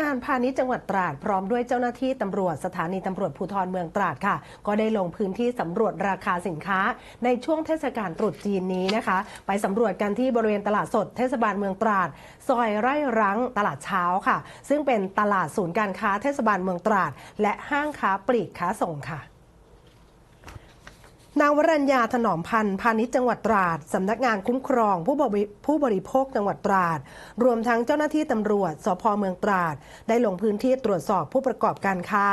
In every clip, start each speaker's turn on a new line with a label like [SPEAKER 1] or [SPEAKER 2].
[SPEAKER 1] งานพาณิชย์จังหวัดตราด พร้อมด้วยเจ้าหน้าที่ตำรวจสถานีตำรวจภูธรเมืองตราดค่ะ ก็ได้ลงพื้นที่สำรวจราคาสินค้า ในช่วงเทศกาลตรุษจีนนี้นะคะ ไปสำรวจกันที่บริเวณตลาดสดเทศบาลเมืองตราด ซอยไร่รังตลาดเช้าค่ะ ซึ่งเป็นตลาดศูนย์การค้าเทศบาลเมืองตราด และห้างค้าปลีกค้าส่งค่ะ นางวรัญญาถนอมพันธ์พาณิชย์จังหวัดตราดสำนักงานคุ้มครองผู้บริผู้บริโภคจังหวัดตราด รวมทั้งเจ้าหน้าที่ตำรวจสพเมืองตราด ได้ลงพื้นที่ตรวจสอบผู้ประกอบการค้า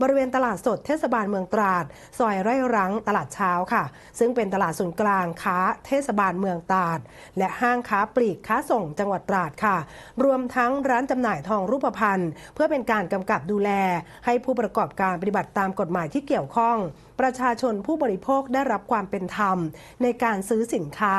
[SPEAKER 1] บริเวณตลาดสดเทศบาลเมืองตราด ซอยไร่รังตลาดเช้าค่ะ ซึ่งเป็นตลาดศูนย์กลางค้า เทศบาลเมืองตราด และห้างค้าปลีกค้าส่งจังหวัดตราดค่ะ รวมทั้งร้านจำหน่ายทองรูปพรรณเพื่อเป็นการกำกับดูแล ให้ผู้ประกอบการปฏิบัติตามกฎหมายที่เกี่ยวข้อง ประชาชนผู้บริโภคได้รับความเป็นธรรม ในการซื้อสินค้า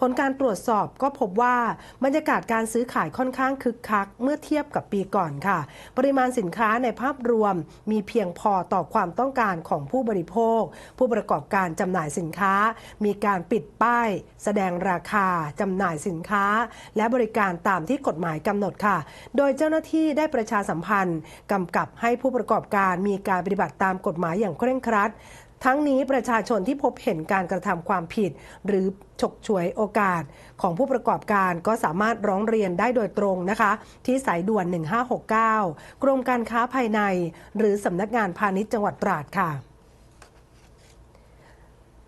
[SPEAKER 1] ผลการตรวจสอบก็พบว่าบรรยากาศการซื้อขายค่อนข้างคึกคัก เมื่อเทียบกับปีก่อนค่ะ ปริมาณสินค้าในภาพรวมมีเพียงพอต่อความต้องการของผู้บริโภค ผู้ประกอบการจำหน่ายสินค้า มีการปิดป้าย แสดงราคาจำหน่ายสินค้า และบริการตามที่กฎหมายกำหนดค่ะ โดยเจ้าหน้าที่ได้ประชาสัมพันธ์กำกับให้ผู้ประกอบการมีการปฏิบัติตามกฎหมายอย่างเคร่งครัด ทั้งนี้ประชาชนที่พบเห็นการกระทำความผิด หรือฉกฉวยโอกาสของผู้ประกอบการก็สามารถร้องเรียนได้โดยตรงนะคะ ที่สายด่วน 1569 กรมการค้าภายใน หรือสำนักงานพาณิชย์จังหวัดตราดค่ะ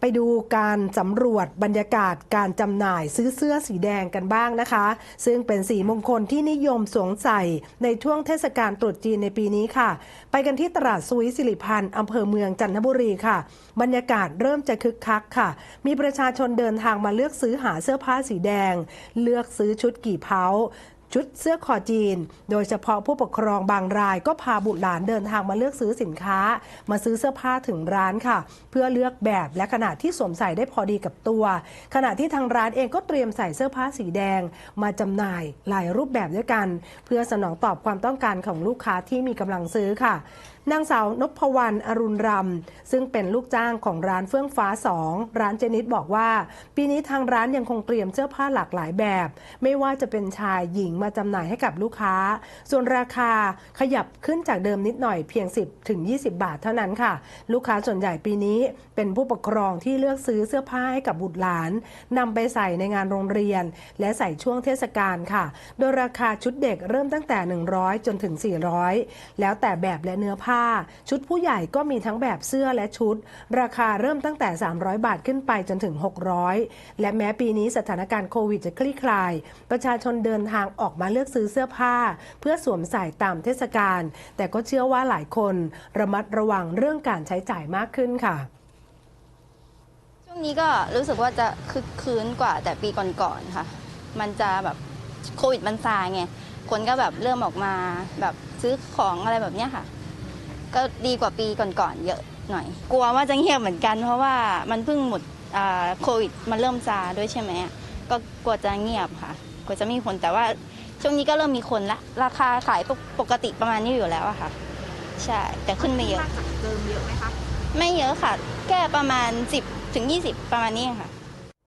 [SPEAKER 1] ไปดูการสำรวจบรรยากาศการจำหน่ายซื้อเสื้อสีแดงกันบ้างนะคะ ซึ่งเป็นสีมงคลที่นิยมสวมใส่ในช่วงเทศกาลตรุษจีนในปีนี้ค่ะ ไปกันที่ตลาดซุยสิริพันธ์อำเภอเมืองจันทบุรีค่ะ บรรยากาศเริ่มจะคึกคักค่ะ มีประชาชนเดินทางมาเลือกซื้อหาเสื้อผ้าสีแดง เลือกซื้อชุดกี่เผา ชุดเสื้อคอจีน โดยเฉพาะผู้ปกครองบางรายก็พาบุตรหลานเดินทางมาเลือกซื้อสินค้า มาซื้อเสื้อผ้าถึงร้านค่ะ เพื่อเลือกแบบและขนาดที่สวมใส่ได้พอดีกับตัว ขณะที่ทางร้านเองก็เตรียมใส่เสื้อผ้าสีแดง มาจำหน่ายหลายรูปแบบด้วยกัน เพื่อสนองตอบความต้องการของลูกค้าที่มีกำลังซื้อค่ะนางสาวนพวรรณอรุณรำซึ่งเป็นลูกจ้างของร้านเฟื่องฟ้า 2 ร้านเจนิดบอกว่า ปีนี้ทางร้านยังคงเตรียมเสื้อผ้าหลากหลายแบบ ไม่ว่าจะเป็นชายหญิงมาจำหน่ายให้กับลูกค้า ส่วนราคาขยับขึ้นจากเดิมนิดหน่อยเพียง 10ถึง20 บาทเท่านั้นค่ะ ลูกค้าส่วนใหญ่ปีนี้เป็นผู้ปกครองที่เลือกซื้อเสื้อผ้าให้กับบุตรหลานนำไปใส่ในงานโรงเรียน และใส่ช่วงเทศกาลค่ะ โดยราคาชุดเด็กเริ่มตั้งแต่ 100 จนถึง 400 แล้วแต่แบบและเนื้อผ้า ชุดผู้ใหญ่ก็มีทั้งแบบเสื้อและชุด ราคาเริ่มตั้งแต่ 300 บาทขึ้นไปจนถึง 600 และแม้ปีนี้สถานการณ์โควิดจะคลี่คลาย ประชาชนเดินทางออกมาเลือกซื้อเสื้อผ้า เพื่อสวมใส่ตามเทศกาลแต่ก็เชื่อว่าหลายคนระมัดระวังเรื่องการใช้จ่ายมากขึ้นค่ะ
[SPEAKER 2] ช่วงนี้ก็รู้สึกว่าจะคึกคืนกว่าแต่ปีก่อนๆค่ะ มันจะแบบโควิดมันซาไงคนก็แบบเริ่มออกมาแบบซื้อของอะไรแบบเนี้ยค่ะ ก็ดีกว่าปีก่อนๆเยอะหน่อย กลัวว่าจะเงียบเหมือนกัน เพราะว่ามันเพิ่งหมดโควิดมันเริ่มซาด้วยใช่ไหมก็กลัวจะเงียบค่ะกลัวจะไม่มีคนแต่ว่า ช่วงนี้ก็เริ่มมีคนละ ราคาขายปกปกติประมาณนี้อยู่แล้วอะค่ะ ใช่ แต่ขึ้นไม่เยอะ
[SPEAKER 3] มากจากเดิมเยอะไหมคะ
[SPEAKER 2] ไม่เยอะค่ะ แค่ประมาณ 10ถึง20 ประมาณนี้ค่ะ